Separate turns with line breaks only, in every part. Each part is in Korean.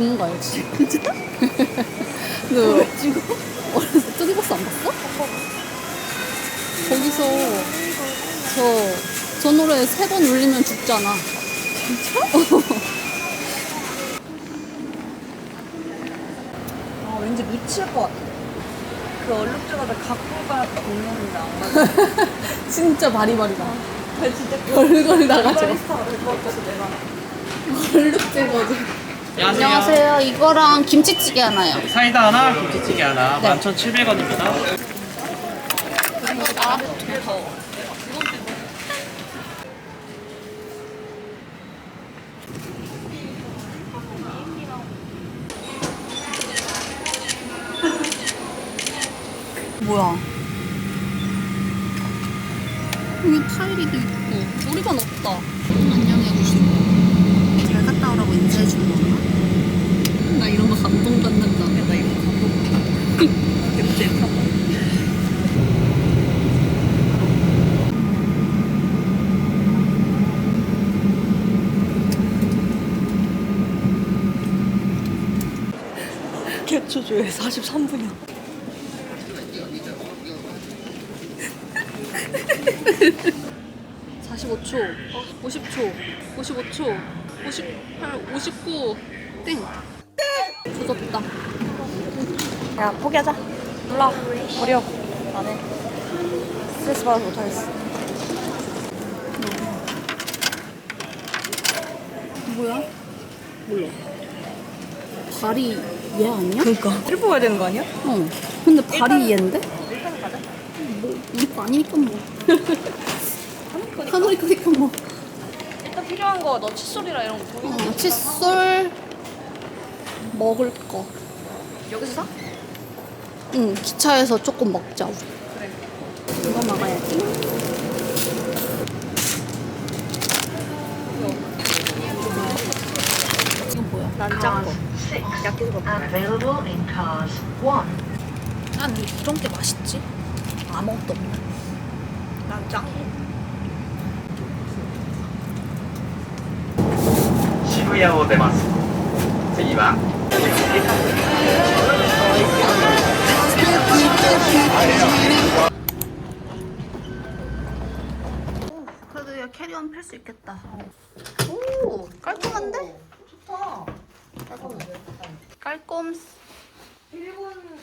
죽는 거 알지? 진짜? 너 죽어? 어렸을 때 뜨기버스 안 봤어? 거기서 저, 저 노래 세 번 울리면 죽잖아.
아, 왠지 묻힐 것 같아. 그 얼룩주가다 갖고 가 맞아.
진짜 바리바리다.
아, 진짜
걸걸 나가지고.
스타가 될것 같아서 내가.
얼룩대가지고. 안녕하세요. 이거랑 김치찌개 하나요.
사이다 하나, 김치찌개 하나,
네.
11,700원입니다.
뭐야?
40초조에 43분이야.
(45초) (50초) (55초) (58) (59) 땡! 땡! 조졌다.
야, 포기하자. 몰라. 어려. 안 해. 스트레스 받아서 못하겠어.
뭐야? 몰라. 다리 얘 아니야?
그니까. 일보 가야 되는 거 아니야?
어. 근데 발이 얘인데?
일단 가자.
뭐, 우리 거 아니니까 뭐. 하노이 거니까 뭐.
일단 필요한 거 너 칫솔이라 이런 거 보이는
어, 칫솔 먹을 거.
여기서 사?
응, 기차에서 조금 먹자. 우리.
그래.
이거 먹어야지. 이건 뭐야?
난짱 거.
난 이런 게 맛있지? 아무것도 없네.
난 짱.
시부야 오 데마스. 次は
그래도 얘 캐리어는 필수 있겠다. 오, 깔끔한데?
좋다.
깔끔.
일본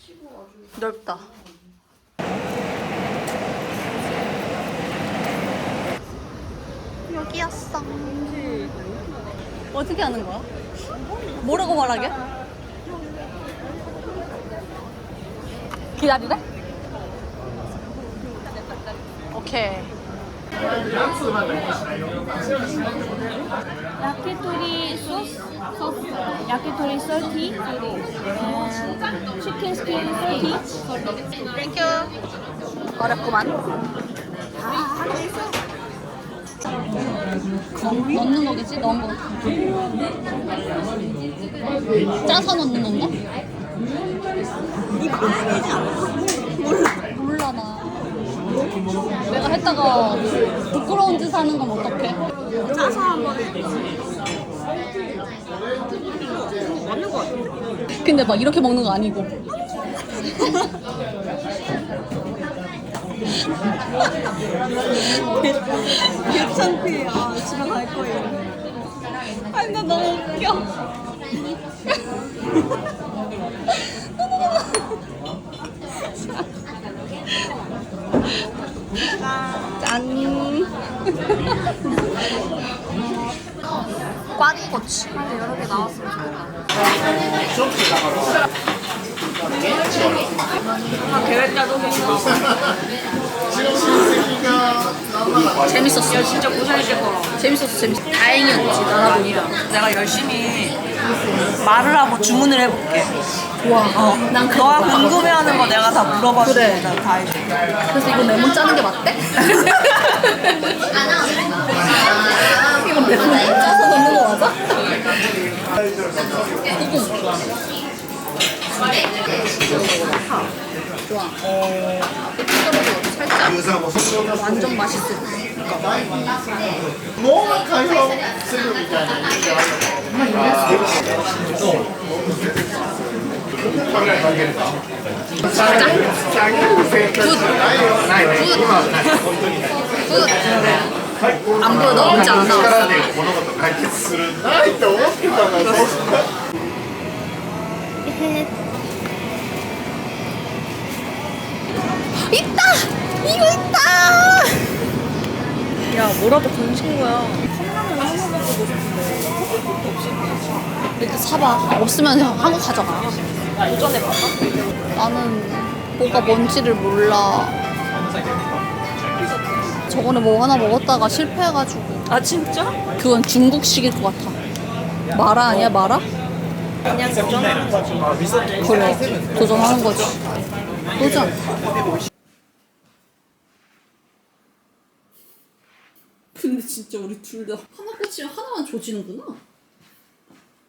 치고 아주.
넓다. 여기였어. 어떻게 하는 거야? 뭐라고 말하게? 기다리래? 오케이.
야키토리 소스, 소스, 야키토리 30, and chicken skin 30.
땡큐. 어렵구만. 넣는 거겠지? 넣은 거. 짜서 넣는 건가?
이거 아니지 않아?
내가 했다가 부끄러운 짓 하는 건 어떡해?
짜서 한번 해. 맞는 거 같아.
근데 막 이렇게 먹는 거 아니고.
괜찮대. 아, 집에 갈 거예요.
아니 나 너무 웃겨. 짠. 꽈리고추.
여러 개 나왔으면 좋겠다. 아, 계획 짜도 괜찮아.
재밌었어.
진짜 고생했을 거라.
재밌었어, 재밌었어. 다행이었지.
아니야. 내가 열심히 말을 하고 주문을 해볼게.
와,
어.
난
너가
봐.
궁금해하는 거 내가 다 물어봐주고
그래.
내가 다 해줄게.
그래서 이거 레몬 짜는 게 맞대? 이거 레몬 짜서 넣는 거 맞아? 이거 좋아. 어, 완전 맛있을
너무 가요.
안 보여 너 언제 안 나왔어
で物事解決するんだいって思ってたんだぞ
있다! 이거 있다!
야 뭐라도 건진 거야. 컵라면 하나 먹고 싶은데 없이
이렇게 사봐. 없으면 그냥 한국 가져가.
도전해봐봐.
나는 뭐가 뭔지를 몰라. 저번에 뭐 하나 먹었다가 실패해가지고.
아 진짜?
그건 중국식일 것 같아. 마라 아니야, 마라?
그냥 도전하는 거지.
그래. 도전하는 거지. 도전. 근데 진짜 우리 둘 다 하나 꽂히면 하나만 조지는구나.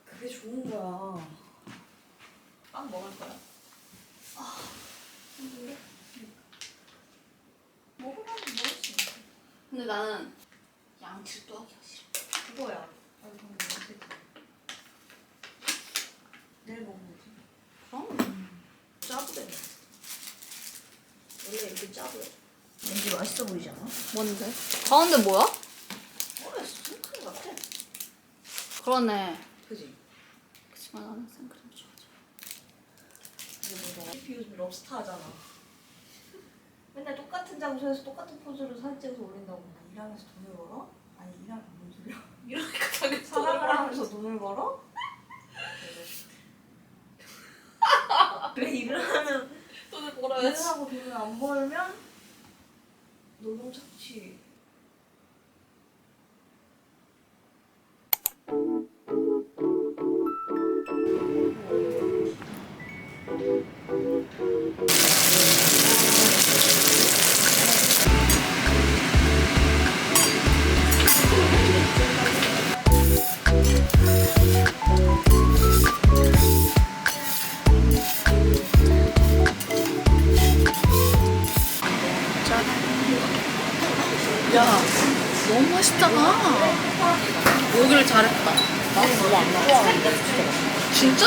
그게 좋은 거야. 빵 먹을 거야?
근데 나는 양치도 하기가 싫어.
그거야. 내일 먹으면 되지.
그럼.
짜부대. 원래 이렇게 짜부대. 왠지 맛있어 보이지 않아?
뭔데? 가운데 뭐야?
어, 생크림 같아.
그러네.
그지?
그치만 나는 생크림 좋아하지.
근데 뭐너 요즘 럽스타 하잖아. 맨날 똑같은 장소에서 똑같은 포즈로 사진 찍어서 올린다고 뭐 일하면서 돈을 벌어? 아니 일하면 뭔 소리야?
이러니까
사랑을 하면서 돈을 벌어? 왜 일을 하면
돈을 벌어야지.
하고 돈을 안 벌면 노동 착취.
야,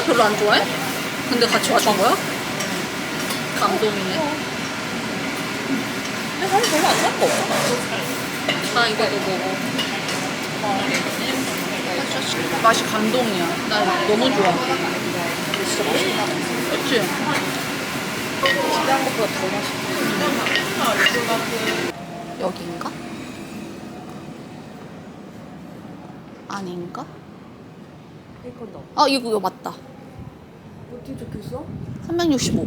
별로 안
좋아해? 근데 같이 와준 거야? 감동이네.
근데 사실 별로 안 좋아할 거 없잖아.
나 이거도 먹어. 맛이 감동이야. 나 너무 좋아.
진짜 맛있다.
그치?
기대한 것보다 더 맛있어.
여긴가? 아닌가? 아, 이거, 이거 맞다.
어떻게 적혔어?
365.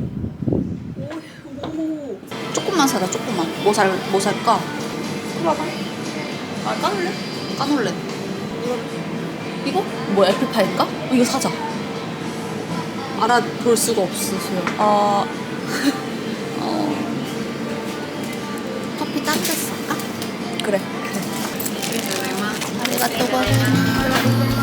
오.
조금만 사자, 조금만. 뭐 살, 뭐 살까?
콜라방? 아 까눌래?
까놀래. 이거? 뭐 애플파이일까? 어, 이거 사자. 알아볼 수가 없으세요.
아
어. 커피 따뜻 살까?
그래.
아리가또 고자이마스.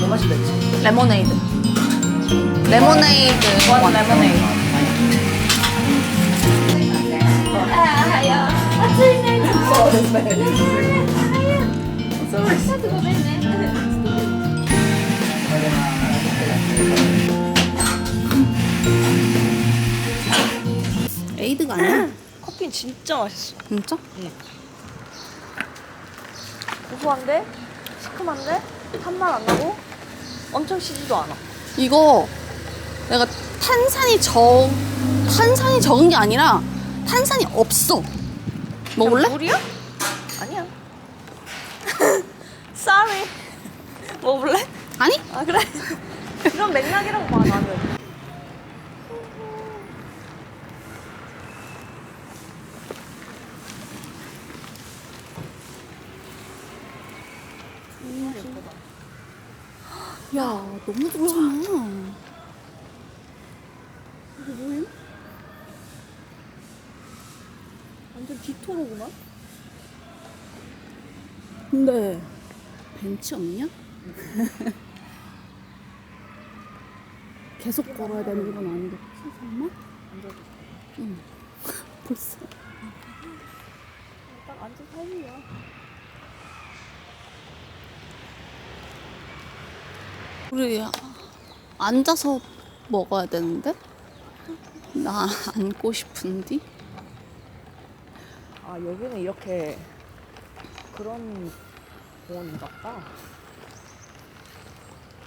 뭐 마시겠지?
레모네이드. 레모네이드. 원
레모네이드.
에이드가 아니야?
커피는 진짜 맛있어.
진짜?
고소한데 시큼한데 탄맛 안 나고 엄청 시지도 않아.
이거 내가 탄산이 적 탄산이 적은 게 아니라 탄산이 없어. 먹을래?
물이야? 아니야. Sorry. 먹을래?
아니?
아 그래. 이런 맥락이라고 봐 나는.
야, 너무 좋잖아.
완전 디토로구만.
근데 벤치 없냐? 계속 걸어야 되는 건 아니겠지 설마? 응 벌써
딱 앉은 타임이야.
우리 앉아서 먹어야 되는데? 나 앉고 싶은디?
아 여기는 이렇게 그런 공원인가 봐.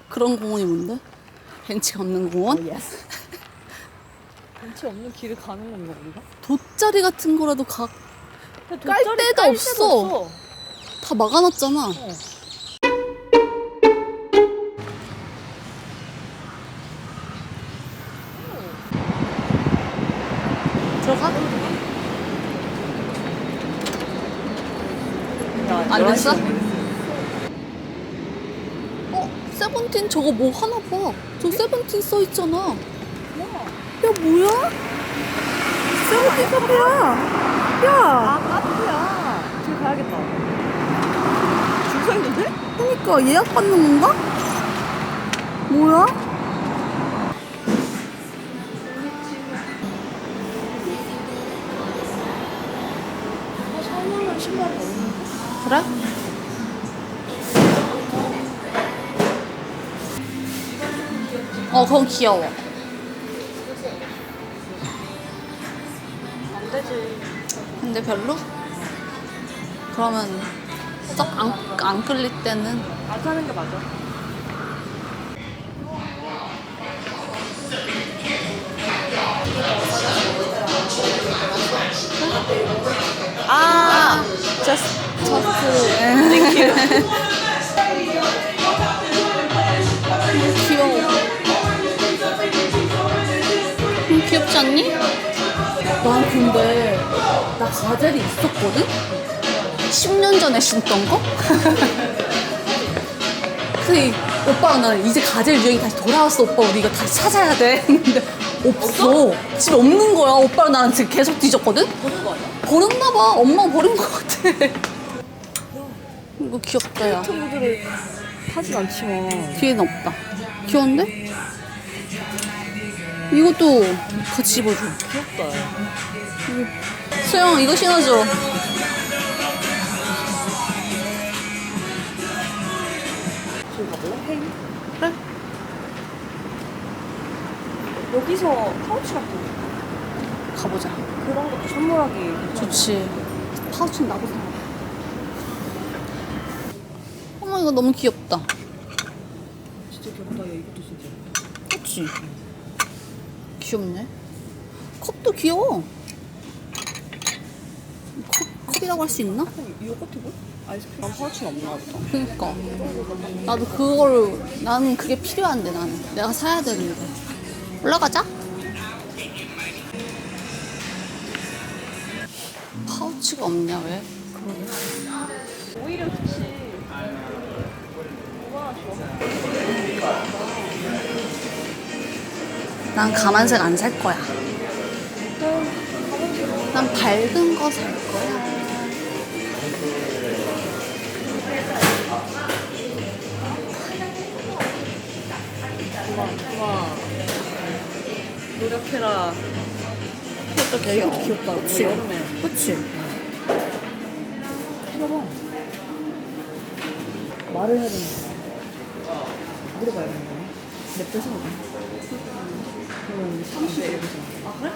그런 공원이 뭔데? 벤치가 없는 공원?
예스. 벤치 없는 길을 가는 건가 우리가?
돗자리 같은 거라도 가,
근데
깔
돗자리
데도
깔
없어. 다 막아놨잖아. 들어
11시.
어, 세븐틴 저거 뭐 하나 봐. 저 세븐틴 써 있잖아. 야, 뭐야? 세븐틴 카페야. 야,
아 카페야. 저기 가야겠다. 줄 서 있는데?
그러니까 예약 받는 건가? 뭐야?
어,
그건 귀여워.
안 되지.
근데 별로? 그러면 썩 안, 안 끌릴 때는
안 사는 게 맞아. 아, just, just.
음, 귀엽지 않니? 난 근데 나 가젤이 있었거든? 10년 전에 신던 거? 이 오빠가 나는 이제 가젤 유행이 다시 돌아왔어 오빠 우리 이거 다시 찾아야 돼 근데 없어 집에 없는 거야 오빠랑 나랑 지금 계속 뒤졌거든?
버는 거 아니야?
버렸나 봐 엄마가 버린 거 같아 이거 귀엽다 야
친구들을 타진 않지만.
뒤에는 없다. 귀여운데? 이것도 같이 입어줘.
귀엽다.
수영 이거 신어줘.
저기 가볼래? 헤이.
그래?
여기서 파우치 같은 거.
가보자.
그런 것도 선물하기 괜찮아.
좋지. 파우치는 나도 사. 어머 이거 너무 귀엽다.
진짜 귀엽다. 야, 이것도 진짜.
그치? 귀엽네. 컵도 귀여워. 컵, 컵이라고 할 수 있나?
요거트 뭐? 아이스크림? 난 파우치는 없나 보다.
그니까. 나도 그걸, 나는 그게 필요한데, 나는. 내가 사야 되는데. 올라가자. 파우치가 없냐, 왜?
오히려 좋지.
난 가만색 안 살 거야. 난 밝은 거 살 거야.
와. 노력해라. 이것도 이것도 귀엽다. 그치? 여름에.
그치?
해봐봐. 말을 해야 되는 거야. 물어봐야 되는 거야. 냅둬서 먹어. 그러면 30대 이러면서. 아, 그래?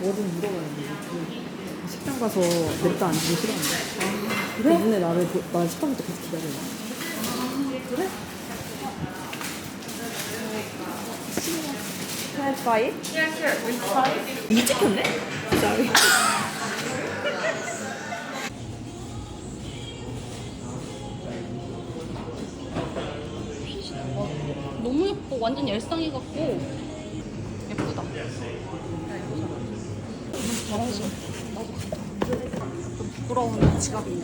뭐든 물어봐야 돼. 식당 가서 냅다 앉으면 싫어한대. 아, 그래? 때문에 나를, 보- 나 식당부터 계속 기다려. 아, 그래? 이 찍혔네?
너무 예뻐. 완전 열상이 같고. 예쁘다. 잘하지. 나도 부끄러운 지갑이.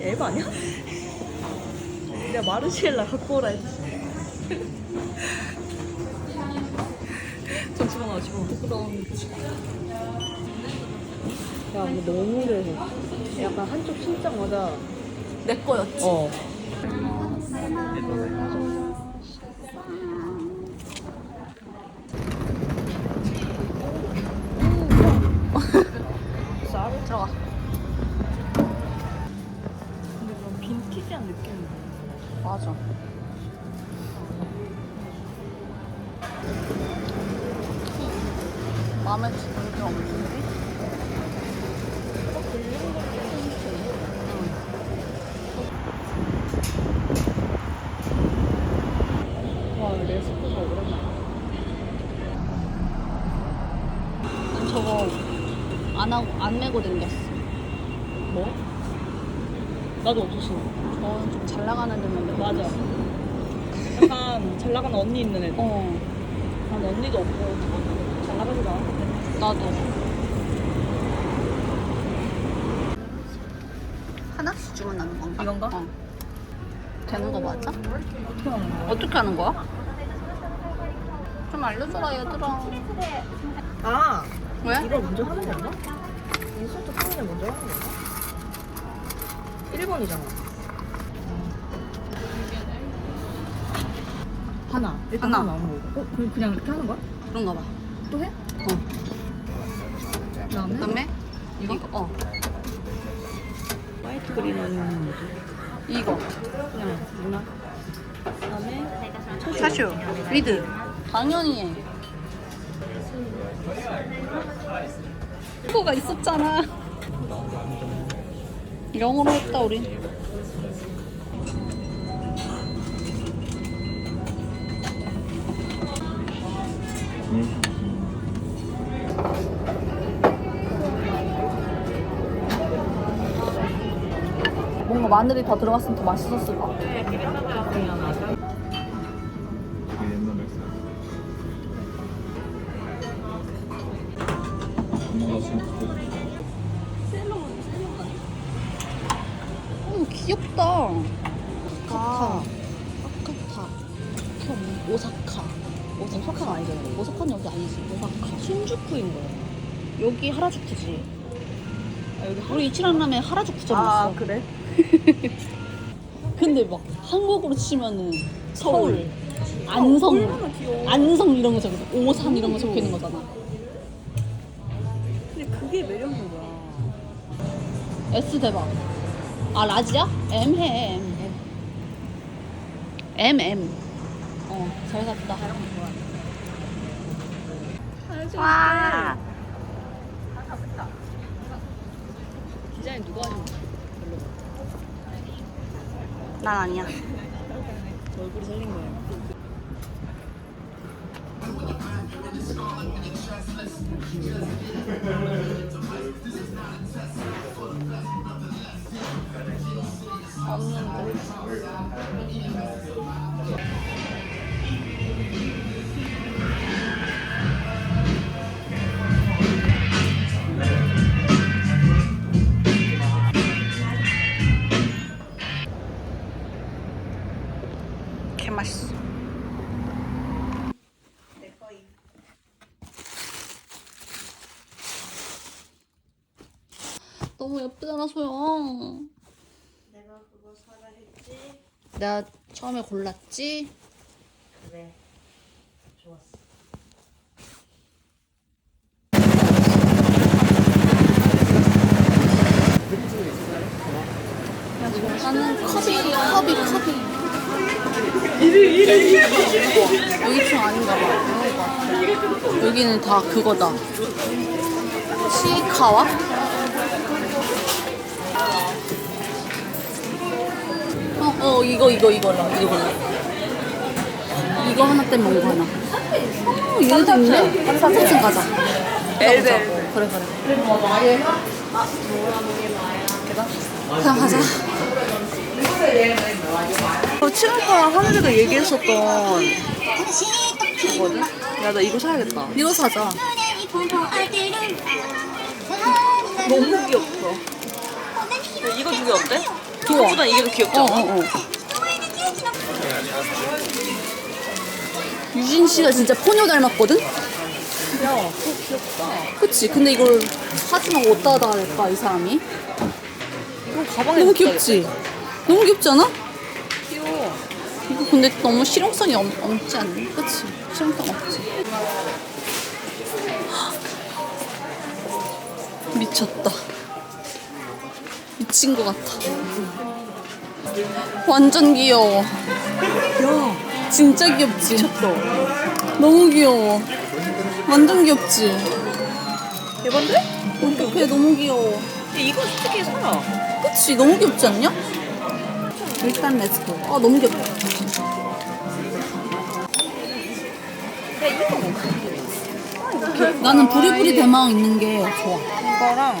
에바 아니야? 내가 마르시엘라 갖고 오라 했지. 좀 집어넣어, 집어.
부끄러운 지갑. 야, 근데 너무 오래서. 약간 한쪽 심장마다. 내 거였지? 어. 근데 그런 빈티지한 느낌이 맞아. 마음에 드는 게 없는데? 와, 레스코가 오랜만이야. 난 저거 안 하고, 안 메고 댕겼어. 뭐? 나도 없어 신어. 저는 좀 잘 나가는 데만 메고 맞아. 약간 잘 나가는 언니 있는 애. 어. 난 언니도 없고 잘 나가지도 않았는데. 나도. 하나씩 주문하는 건가? 이건가? 어. 되는 거 맞아? 어떻게 하는 거야? 어떻게 하는 거야? 좀 알려줘라 얘들아.
아
왜?
이걸 먼저 하는 건가? 인서트 타인을 먼저 하는 건가? 1번이잖아 하나 일단
하나.
하나 나오는 거고 어? 그럼 그냥 이렇게 하는 거야?
그런가 봐.
또 해?
어.
그다음에
그다음에 이거? 어.
화이트 그린은?
이거.
그냥 누나 그다음에
차슈. 리드. 당연히 해. 그거가 있었잖아. 영어로 했다 우리. 뭔가 마늘이 더 들어갔으면 더 맛있었을 것 같아. 오 귀엽다. 아카타. 아카타. 그럼 오사카. 오사카 아니잖아. 오사카는 여기 아니지. 오사카. 신주쿠인 거야. 여기 하라주쿠지. 우리 이치란 라면 하라주쿠점 있어.
그래?
근데 막 한국으로 치면은 서울, 안성, 안성 이런 거 적혀 오산 이런 거 적혀 있는 거잖아. S 대박. 아 라지야? M 해 M. M M. 어 잘 갔다. 와. 디자인 누가 하신 거야? 난 아니야.
얼굴이 살린 거야
개 너무 예쁘잖아 소영.
내가 그거 사라 했지?
내가 처음에 골랐지.
그래 좋았어
나는 컵이 컵이 컵이. 여기 층 아닌가 봐. 여기는 다 그거다. 시카와? 어, 어, 이거, 이거, 이거라. 이거 골라. 이거 하나 때문에 이거 하나. 어, 얘도 있네? 3층 가자. 엘베. 그래, 그래. 그냥 가자.
어, 친오빠랑 하늘이가 얘기했었던 그거거든? 야 나 이거 사야겠다
이거 사자.
너무 귀엽다 야, 이거 두 개 어때?
좋아.
보다 이게 더 귀엽지
어? 어, 어. 유진 씨가 진짜 포뇨 닮았거든? 야, 그거 귀엽다. 그치? 근데 이걸 말고 어디다 달까, 이 사람이?
이거 가방에
너무. 귀엽지? 너무 귀엽지 않아?
귀여워.
이거 근데 너무 실용성이 없, 없지 않니? 그치? 실용성 없지. 미쳤다. 미친 것 같아. 완전 귀여워. 야, 진짜 귀엽지? 미쳤다. 너무 귀여워. 완전 귀엽지?
대박인데?
어떡해, 너무 귀여워.
이거 솔직히 사라.
그치? 너무 귀엽지 않냐? 일단 렛츠고. 아, 너무 귀엽다.
야, 이거 뭐.
나는 부리부리 대망 있는 게 좋아.
이거랑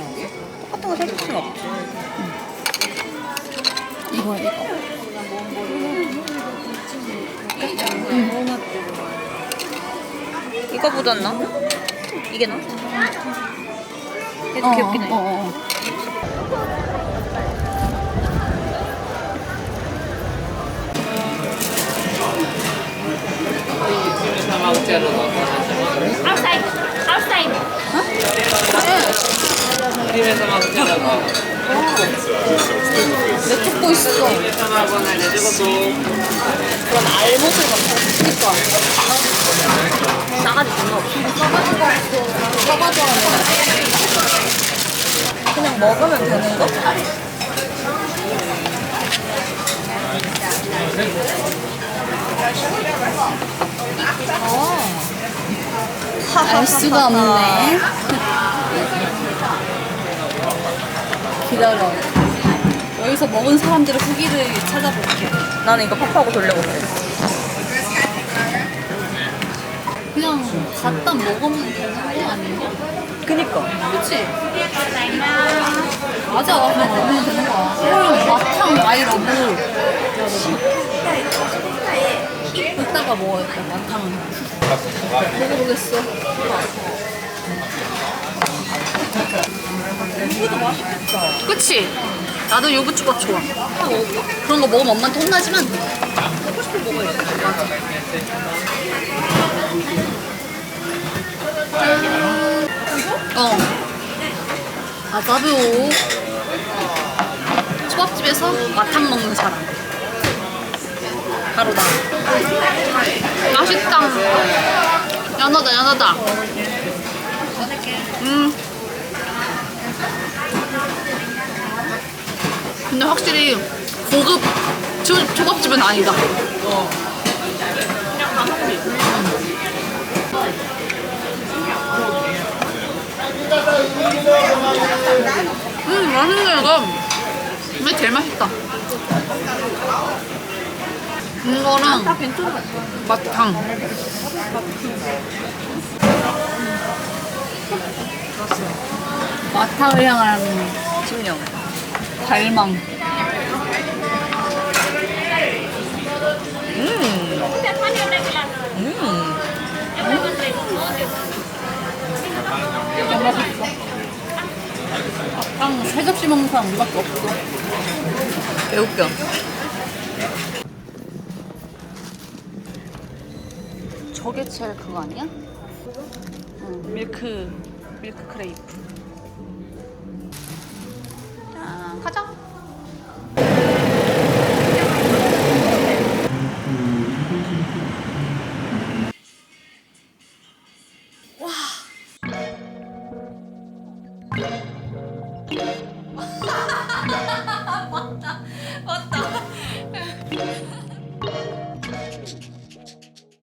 똑같은 거 사줄 순 없지.
이거야, 이거.
이거보단 나? 이게 나? 얘도 귀엽긴 해.
어, 어, 어.
Outside. Outside.
크림에서만 흑자라고.
내 찾고 있어. 그런 알못을 막 찾으니까.
싸가지 존나 없어.
하네.
그냥 먹으면 되는 거?
알 수가 없네. 기다려. 여기서 먹은 사람들의 후기를 찾아볼게.
나는 이거 팝하고 돌려볼게.
그냥 갖다 먹으면 되는 거 아니냐?
그니까.
그치? 맞아. 그냥 먹으면 되는 거야. 그럼 마탕 아이 러브. 이따가 먹어야겠다, 마탕은. 먹어보겠어. 그치? 나도 요구초밥 좋아. 그런 거 먹으면 엄마한테 혼나지만 먹고 싶을 때 먹어야지. 맞아. 어. 아, 나도 초밥집에서 마탕 먹는 사람. 바로 나. 맛있다. 연하다, 연하다. 음. 근데 확실히 고급 초, 초밥집은 아니다. 음, 맛있네, 이거. 이게 제일 맛있다. 이거랑 맛탕. 마탕을 향한
심령.
갈망. 진짜 맛있어. 마탕 세 접시 먹는 사람 우리밖에 없어.
개웃겨.
저게 제일 그거 아니야? 응, 밀크 밀크 크레이프.